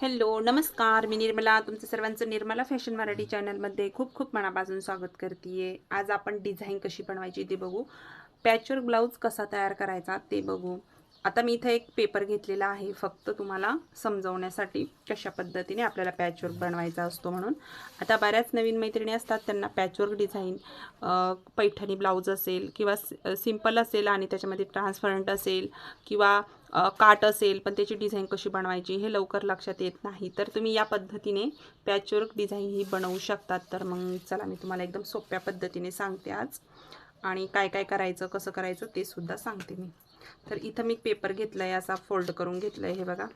Hello नमस्कार. मी निर्मला. तुमचं सर्वांचं निर्मला फॅशन मराठी चॅनलमध्ये खूप खूप मनापासून स्वागत करते आज आपण डिझाईन कशी बनवायची ते बघू. पॅचवर ब्लाऊज कसा तयार करायचा ते बघू. आता मी इथं एक पेपर घेतलेला आहे फक्त तुम्हाला समजवण्यासाठी कशा पद्धतीने आपल्याला पॅचवर्क बनवायचा असतो म्हणून. आता बऱ्याच नवीन मैत्रिणी असतात त्यांना पॅचवर्क डिझाईन पैठणी ब्लाऊज असेल किंवा सिंपल असेल आणि त्याच्यामध्ये ट्रान्सपरंट असेल किंवा काट असेल पण त्याची डिझाईन कशी बनवायची हे लवकर लक्षात येत नाही. तर तुम्ही या पद्धतीने पॅचवर्क डिझाईन ही बनवू शकतात. तर मग चला मी तुम्हाला एकदम सोप्या पद्धतीने सांगते आज. आणि काय काय करायचं कसं करायचं ते सुद्धा सांगते मी. तर इथं मी पेपर घेतला आहे असा फोल्ड करून घेतला आहे हे बघा.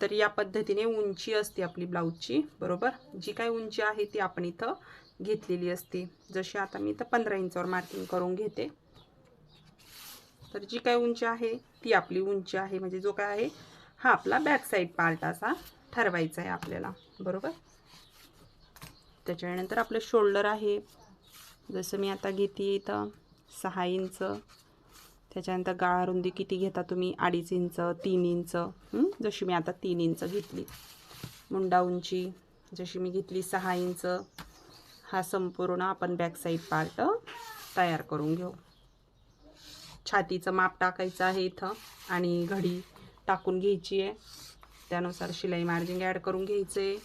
तर या पद्धतीने उंची असते आपली ब्लाऊजची बरोबर? जी काय उंची आहे ती आपण इथं घेतलेली असते. जशी आता मी इथं पंधरा इंचावर मार्किंग करून घेते. तर जी काय उंची आहे ती आपली उंची आहे. म्हणजे जो काय आहे हा आपला बॅक साईड पार्ट असा ठरवायचा आहे आपल्याला बरोबर? त्याच्यानंतर आपलं शोल्डर आहे. जसं मी आता घेते इथं सहा इंच त्याच्यानंतर गाळा रुंदी किती घेता तुम्ही? अडीच इंच तीन इंच जशी मी आता तीन इंच घेतली. मुंडा उंची जशी मी घेतली सहा इंच. हा संपूर्ण आपण बॅक साईड पार्ट तयार करून घेऊ. छातीचं माप टाकायचं आहे इथं आणि घडी टाकून घ्यायची आहे. त्यानुसार शिलाई मार्जिंग ॲड करून घ्यायचं. आहे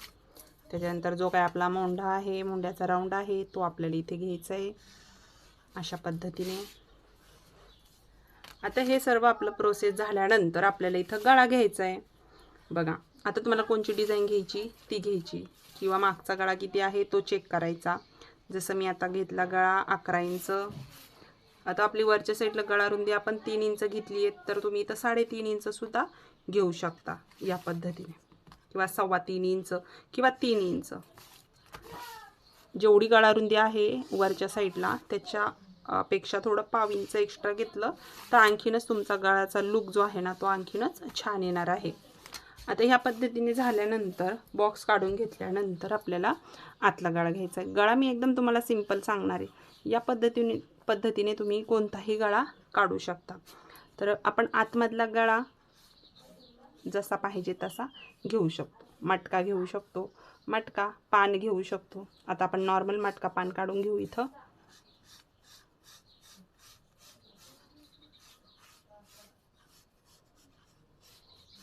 त्याच्यानंतर जो काय आपला मोंढा आहे मोंढ्याचा राऊंड आहे तो आपल्याला इथे घ्यायचा आहे. अशा पद्धतीने आता हे सर्व आपलं प्रोसेस झाल्यानंतर आपल्याला इथं गळा घ्यायचा आहे. बघा आता तुम्हाला कोणची डिझाईन घ्यायची? ती घ्यायची. किंवा मागचा गळा किती आहे तो चेक करायचा. जसं मी आता घेतला गळा अकरा इंच. आता आपली वरच्या साईडला गळा रुंदी आपण तीन इंच घेतली आहे तर तुम्ही इथं साडेतीन इंचसुद्धा घेऊ शकता या पद्धतीने. किंवा सव्वा तीन इंच किंवा तीन इंच. जेवढी गळा रुंदी आहे वरच्या साईडला त्याच्या पेक्षा थोडं पाव इंच एक्स्ट्रा घेतलं तर आणखीनच तुमचा गळाचा लुक जो आहे ना तो आणखीनच छान येणार आहे. आता ह्या पद्धतीने झाल्यानंतर बॉक्स काढून घेतल्यानंतर आपल्याला आतला गळा घ्यायचा आहे. गळा मी एकदम तुम्हाला सिंपल सांगणार आहे. या पद्धतीने पद्धतीने तुम्ही कोणताही गळा काढू शकता. तर आपण आतमधला गळा जसा पाहिजे तसा घेऊ शकतो. मटका घेऊ शकतो. मटका पान घेऊ शकतो. आता आपण नॉर्मल मटका पान काढून घेऊ इथं.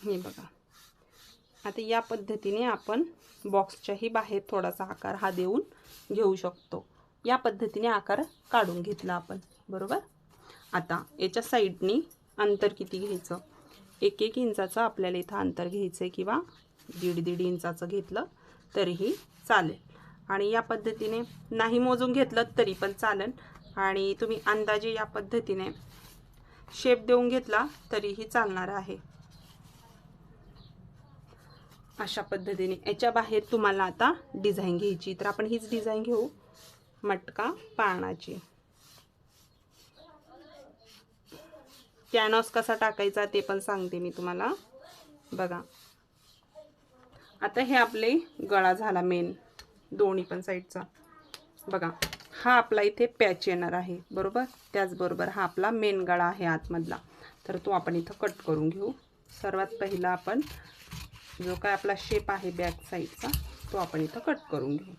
हे बघा. आता या पद्धतीने आपण बॉक्सच्याही बाहेर थोडासा आकार हा देऊन घेऊ शकतो. या पद्धतीने आकार काढून घेतला आपण. बरोबर? आता याच्या साईडनी अंतर किती घ्यायचं? एक एक इंचाचं आपल्याला इथं अंतर घ्यायचं आहे किंवा दीड दीड इंचाचं घेतलं तरीही चालेल. आणि या पद्धतीने नाही मोजून घेतलं तरी पण चालेल. आणि तुम्ही अंदाजे या पद्धतीने शेप देऊन घेतला तरीही चालणार आहे. अशा पद्धतीने. याच्या बाहेर तुम्हाला आता डिझाईन घ्यायची. तर आपण हीच डिझाईन घेऊ. मटका पाळणाची कॅनॉस कसा टाकायचा ते पण सांगते मी तुम्हाला. बघा. आता हे आपले गळा झाला मेन दोन्ही पण साईडचा बघा. हा आपला इथे पॅच येणार आहे. बरोबर? त्याचबरोबर हा आपला मेन गळा आहे आतमधला. तर तो आपण इथं कट करून घेऊ. सर्वात पहिला आपण जो काय आपला शेप आहे बॅक साईडचा तो आपण इथं कट करून घेऊ.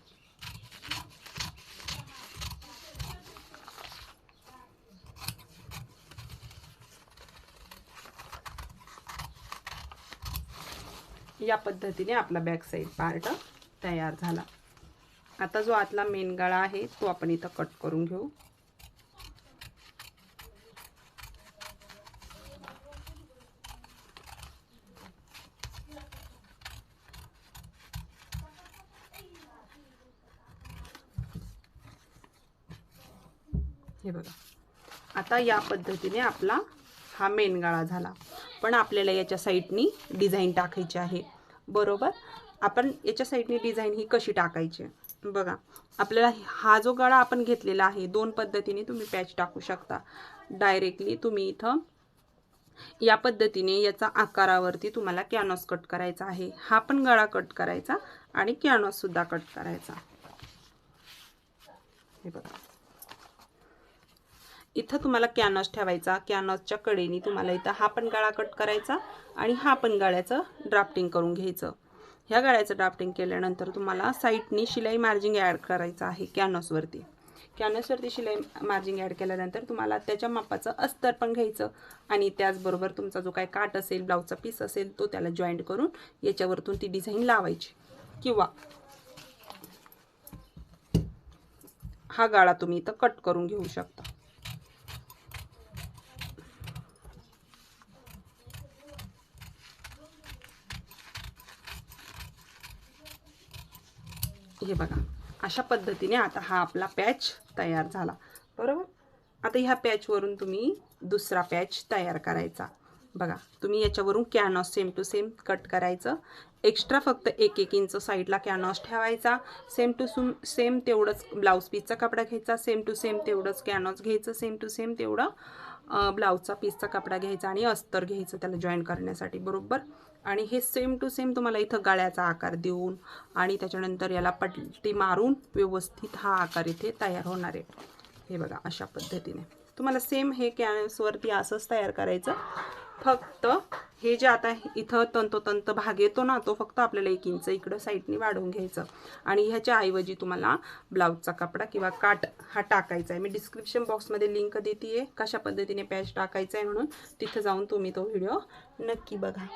या पद्धतीने आपला बॅक साईड पार्ट तयार झाला. आता जो आतला मेन गळा आहे तो आपण इथं कट करून घेऊ. हे बघा. आता या पद्धतीने आपला हा मेन गळा झाला. पण आपल्याला याच्या साईडनी डिझाईन टाकायची आहे. बरोबर? आपण याच्या साईडनी डिझाईन ही कशी टाकायची? बघा. आपल्याला हा जो गळा आपण घेतलेला आहे दोन पद्धतीने तुम्ही पॅच टाकू शकता. डायरेक्टली तुम्ही इथं या पद्धतीने याचा आकारावरती तुम्हाला कॅनॉस कट करायचा आहे. हा पण गळा कट करायचा आणि कॅनॉस सुद्धा कट करायचा. हे बघा. इथं तुम्हाला कॅनॉस ठेवायचा. कॅनॉसच्या कडेने तुम्हाला इथं हा पण गळा कट करायचा आणि हा पण गळ्याचं ड्राफ्टिंग करून घ्यायचं. ह्या गळ्याचं ड्राफ्टिंग केल्यानंतर तुम्हाला साईडनी शिलाई मार्जिंग ॲड करायचं आहे कॅनॉसवरती कॅनसवरती शिलाई मार्जिंग ॲड केल्यानंतर तुम्हाला त्याच्या मापाचं अस्तर पण घ्यायचं आणि त्याचबरोबर तुमचा जो काय काट असेल ब्लाऊजचा पीस असेल तो त्याला जॉईंट करून याच्यावरतून ती डिझाईन लावायची. किंवा हा गाळा तुम्ही इथं कट करून घेऊ शकता. हे बघा अशा पद्धतीने आता हा आपला पॅच तयार झाला. बरोबर? आता ह्या पॅचवरून तुम्ही दुसरा पॅच तयार करायचा. बघा तुम्ही याच्यावरून canvas same to same cut करायचं. एक्स्ट्रा फक्त एक एक इंच साईडला कॅनॉस ठेवायचा. सेम टू सुम सेम तेवढंच ब्लाऊज पीसचा कपडा घ्यायचा. सेम टू सेम तेवढंच कॅनॉस घ्यायचं. सेम टू सेम तेवढं ब्लाऊजचा पीसचा कपडा घ्यायचा आणि अस्तर घ्यायचं त्याला जॉईन करण्यासाठी बरोबर? आणि हे सेम टू सेम तुम्हाला इथं गळ्याचा आकार देऊन आणि त्याच्यानंतर याला पट्टी मारून व्यवस्थित हा आकार इथे तयार होणार आहे. हे बघा अशा पद्धतीने. तुम्हाला सेम हे कॅन्सवरती असंच तयार करायचं. फक्त हे जे आता इथं तंतोतंत भाग येतो ना तो फक्त आपल्याला एक इंच इकडं साईडने वाढवून घ्यायचं. आणि ह्याच्या ऐवजी तुम्हाला ब्लाऊजचा कपडा किंवा काट हा टाकायचा आहे. मी डिस्क्रिप्शन बॉक्समध्ये लिंक देते कशा पद्धतीने पॅच टाकायचा आहे म्हणून तिथं जाऊन तुम्ही तो व्हिडिओ नक्की बघा.